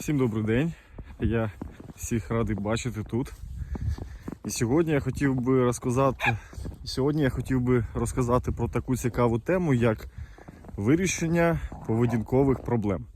Всім добрий день. Я всіх радий бачити тут. І сьогодні я хотів би розказати, сьогодні я хотів би розказати про таку цікаву тему, як вирішення поведінкових проблем.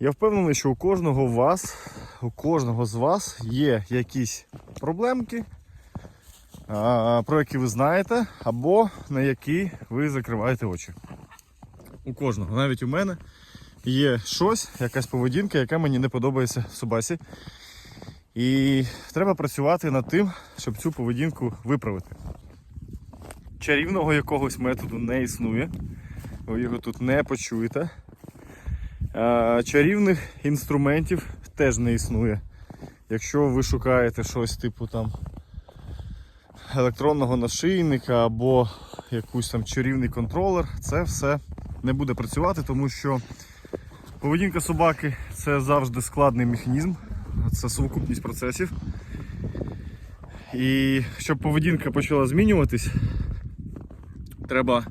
Я впевнений, що у кожного вас, у кожного з вас є якісь проблемки, про які ви знаєте, або на які ви закриваєте очі. У кожного, навіть у мене є щось, якась поведінка, яка мені не подобається в собаці. І треба працювати над тим, щоб цю поведінку виправити. Чарівного якогось методу не існує. Ви його тут не почуєте. Чарівних інструментів теж не існує. Якщо ви шукаєте щось типу там електронного нашийника або якийсь там чарівний контролер, це все не буде працювати, тому що поведінка собаки це завжди складний механізм, це совокупність процесів. І щоб поведінка почала змінюватись, треба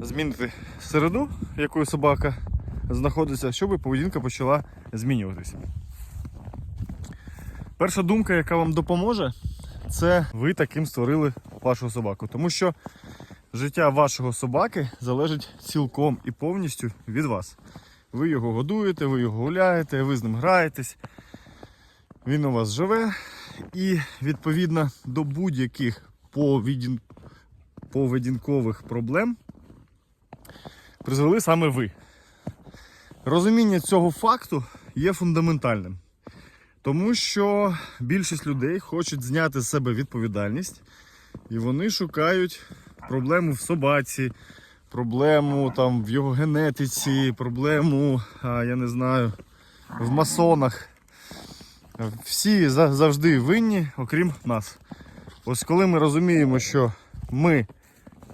змінити середу, в якої собака знаходиться, щоб поведінка почала змінюватися. Перша думка, яка вам допоможе, це ви таким створили вашу собаку. Тому що життя вашого собаки залежить цілком і повністю від вас. Ви його годуєте, ви його гуляєте, ви з ним граєтесь, він у вас живе, і відповідно до будь-яких поведін... поведінкових проблем призвели саме ви. Розуміння цього факту є фундаментальним. Тому що більшість людей хочуть зняти з себе відповідальність, і вони шукають проблему в собаці, проблему там в його генетиці, проблему, я не знаю, в масонах. Всі за- завжди винні, окрім нас. Ось коли ми розуміємо, що ми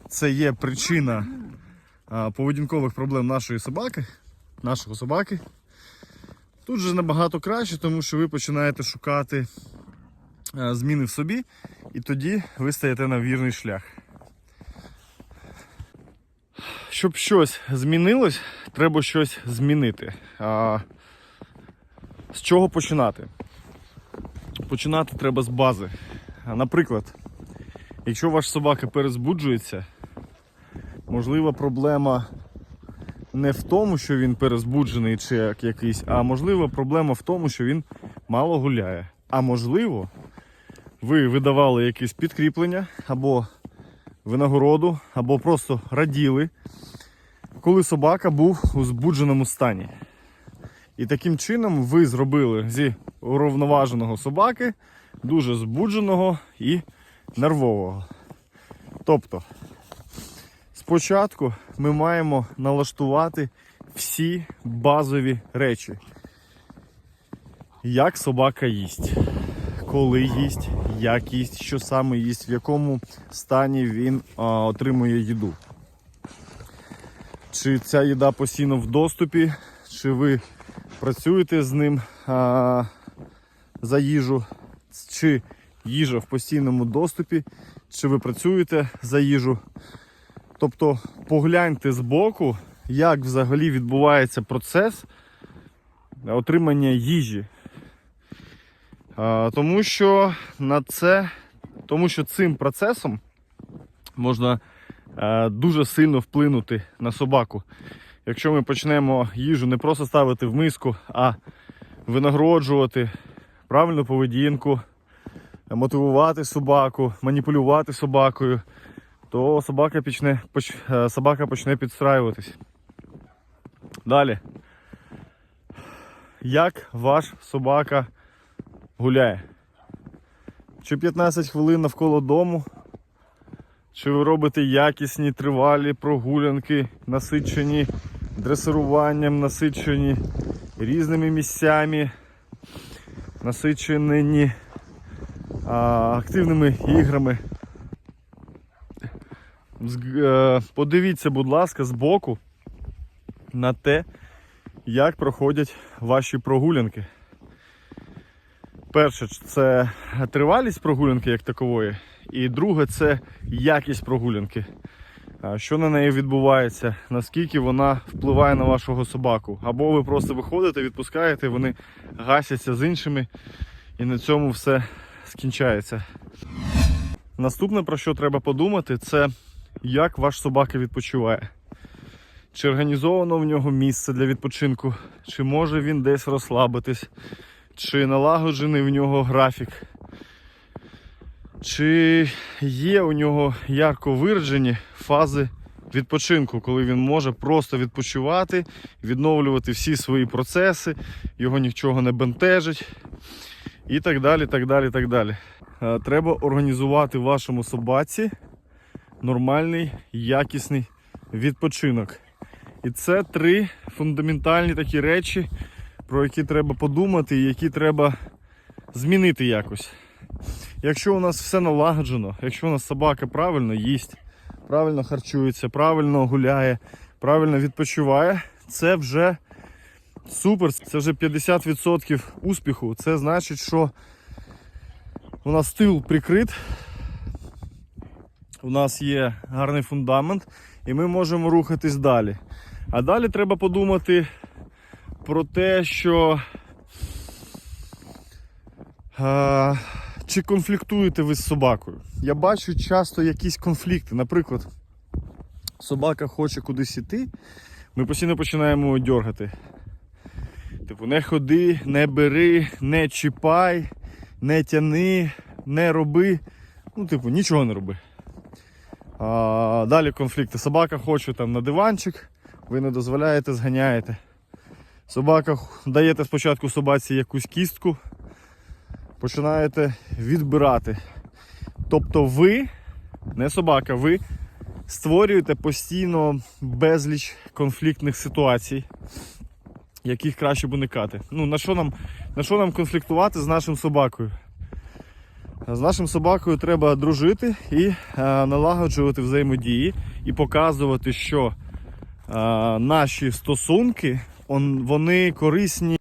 це є причина поведінкових проблем нашої собаки, нашого собаки, тут же набагато краще, тому що ви починаєте шукати зміни в собі, і тоді ви стаєте на вірний шлях. Щоб щось змінилось, треба щось змінити. А, з чого починати? Починати треба з бази. Наприклад, якщо ваш собака перезбуджується, можлива проблема не в тому, що він перезбуджений чи як якийсь, а можлива проблема в тому, що він мало гуляє. А можливо, ви видавали якесь підкріплення або винагороду, або просто раділи, коли собака був у збудженому стані. І таким чином ви зробили зі уравноваженого собаки дуже збудженого і нервового. Тобто, спочатку ми маємо налаштувати всі базові речі. Як собака їсть, коли їсть, як їсть, що саме їсть, в якому стані він отримує їду. Чи ця їда постійно в доступі, чи ви працюєте з ним а, за їжу, чи їжа в постійному доступі, чи ви працюєте за їжу. Тобто погляньте збоку, як взагалі відбувається процес отримання їжі. Тому що на це, тому що цим процесом можна е, дуже сильно вплинути на собаку. Якщо ми почнемо їжу не просто ставити в миску, а винагороджувати правильну поведінку, мотивувати собаку, маніпулювати собакою, то собака почне, поч, е, собака почне підстраюватись. Далі. Як ваш собака гуляє? Чи 15 хвилин навколо дому, чи ви робите якісні тривалі прогулянки, насичені дресируванням, насичені різними місцями, насичені а, активними іграми. Е, Подивіться, будь ласка, збоку на те, як проходять ваші прогулянки. Перше, це тривалість прогулянки як такової, і друге це якість прогулянки. що на неї відбувається, наскільки вона впливає на вашого собаку. Або ви просто виходите, відпускаєте, вони гасяться з іншими, і на цьому все скінчається. Наступне, про що треба подумати, це як ваш собака відпочиває. Чи організовано в нього місце для відпочинку, чи може він десь розслабитись, чи налагоджений в нього графік, чи є у нього ярко виражені фази відпочинку, коли він може просто відпочивати, відновлювати всі свої процеси, його нічого не бентежить і так далі. так далі, так далі. Е, Треба організувати вашому собаці нормальний, якісний відпочинок. І це три фундаментальні такі речі, про які треба подумати і які треба змінити якось. Якщо у нас все налагоджено, якщо у нас собака правильно їсть, правильно харчується, правильно гуляє, правильно відпочиває, це вже супер, це вже 50% успіху. Це значить, що у нас тил прикрит, у нас є гарний фундамент, і ми можемо рухатись далі. А далі треба подумати про те, що е, чи конфліктуєте ви з собакою. Я бачу часто якісь конфлікти. Наприклад, собака хоче кудись іти, ми постійно починаємо дергати. Типу, не ходи, не бери, не чіпай, не тяни, не роби. Ну, типу, нічого не роби. А, далі конфлікти. Собака хоче там на диванчик, ви не дозволяєте, зганяєте. Собака даєте спочатку собаці якусь кістку, починаєте відбирати. Тобто ви, не собака, ви створюєте постійно безліч конфліктних ситуацій, яких краще б уникати. Ну, на що нам, на що нам конфліктувати з нашим собакою? З нашим собакою треба дружити і е, налагоджувати взаємодії і показувати, що е, наші стосунки вони корисні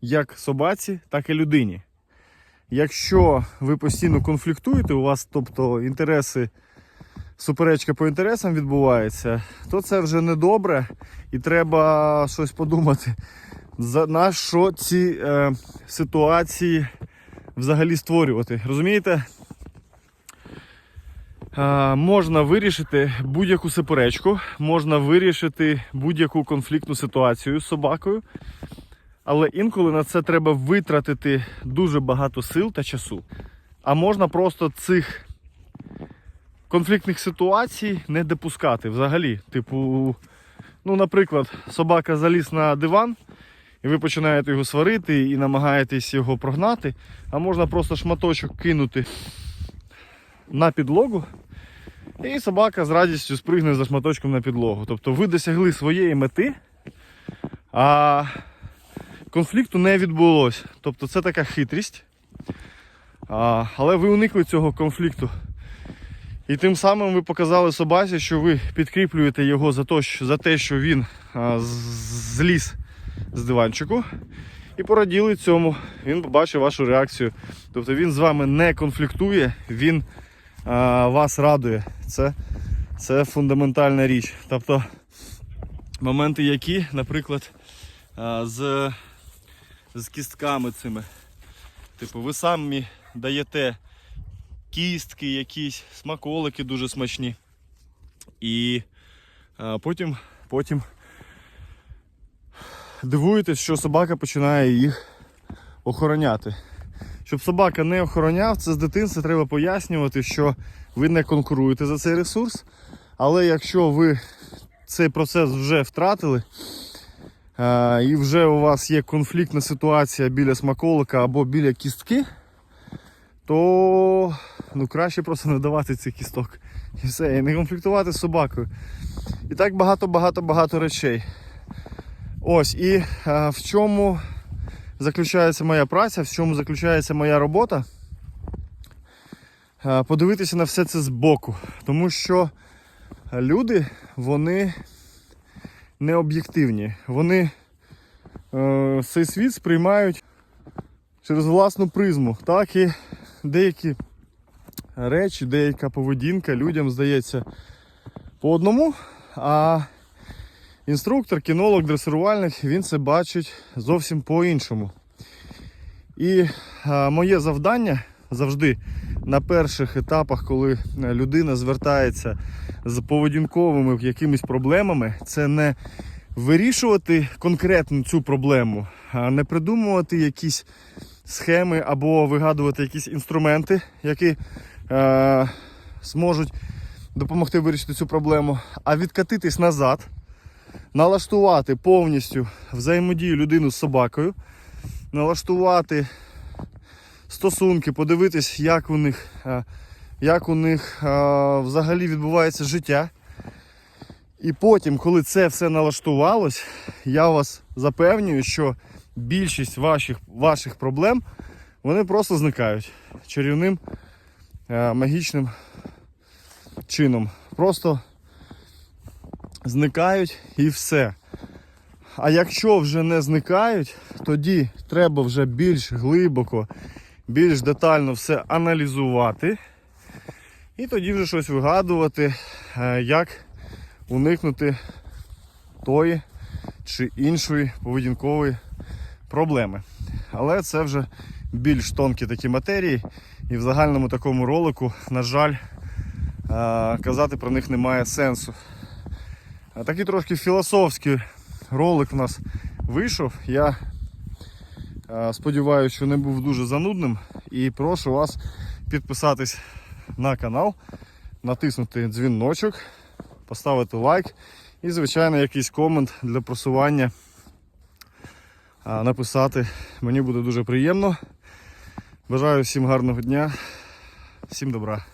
як собаці, так і людині. Якщо ви постійно конфліктуєте, у вас, тобто інтереси, суперечка по інтересам відбувається, то це вже не добре і треба щось подумати. За на що ці е, ситуації взагалі створювати. Розумієте? Можна вирішити будь-яку суперечку, можна вирішити будь-яку конфліктну ситуацію з собакою, але інколи на це треба витратити дуже багато сил та часу. А можна просто цих конфліктних ситуацій не допускати взагалі. Типу, ну, наприклад, собака заліз на диван, і ви починаєте його сварити і намагаєтесь його прогнати, а можна просто шматочок кинути на підлогу, і собака з радістю спригне за шматочком на підлогу. Тобто ви досягли своєї мети, а конфлікту не відбулося. Тобто це така хитрість. Але ви уникли цього конфлікту. І тим самим ви показали собаці, що ви підкріплюєте його за, то, що, за те, що він а, зліз з диванчику. І пораділи цьому. Він побачив вашу реакцію. Тобто він з вами не конфліктує, він вас радує. Це, це фундаментальна річ. Тобто моменти, які, наприклад, з, з кістками цими. Типу, ви самі даєте кістки, якісь смаколики дуже смачні. І потім, потім дивуєтесь, що собака починає їх охороняти. Щоб собака не охороняв, це з дитинства треба пояснювати, що ви не конкуруєте за цей ресурс. Але якщо ви цей процес вже втратили, е, і вже у вас є конфліктна ситуація біля смаколика або біля кістки, то ну, краще просто не давати цих кісток. І все, і не конфліктувати з собакою. І так багато-багато-багато речей. Ось, і е, в чому заключається моя праця, в чому заключається моя робота. Е, подивитися на все це збоку. Тому що люди, вони не об'єктивні. Вони е, цей світ сприймають через власну призму. Так і деякі речі, деяка поведінка людям здається по одному, а інструктор, кінолог, дресирувальник, він це бачить зовсім по-іншому. І моє завдання завжди на перших етапах, коли е, людина звертається з поведінковими якимись проблемами, це не вирішувати конкретно цю проблему, а не придумувати якісь схеми або вигадувати якісь інструменти, які е, зможуть допомогти вирішити цю проблему, а відкатитись назад, налаштувати повністю взаємодію людини з собакою, налаштувати стосунки, подивитись, як у них, е, як у них е, взагалі відбувається життя. І потім, коли це все налаштувалось, я вас запевнюю, що більшість ваших, ваших проблем вони просто зникають чарівним е, магічним чином. Просто зникають і все. А якщо вже не зникають, тоді треба вже більш глибоко, більш детально все аналізувати. І тоді вже щось вигадувати, е, як уникнути тої чи іншої поведінкової проблеми. Але це вже більш тонкі такі матерії, і в загальному такому ролику, на жаль, е, казати про них немає сенсу. Такий трошки філософський ролик у нас вийшов. Я е, сподіваюся, що не був дуже занудним. І прошу вас підписатись на канал, натиснути дзвіночок, поставити лайк і, звичайно, якийсь комент для просування а, написати. Мені буде дуже приємно. Бажаю всім гарного дня, всім добра.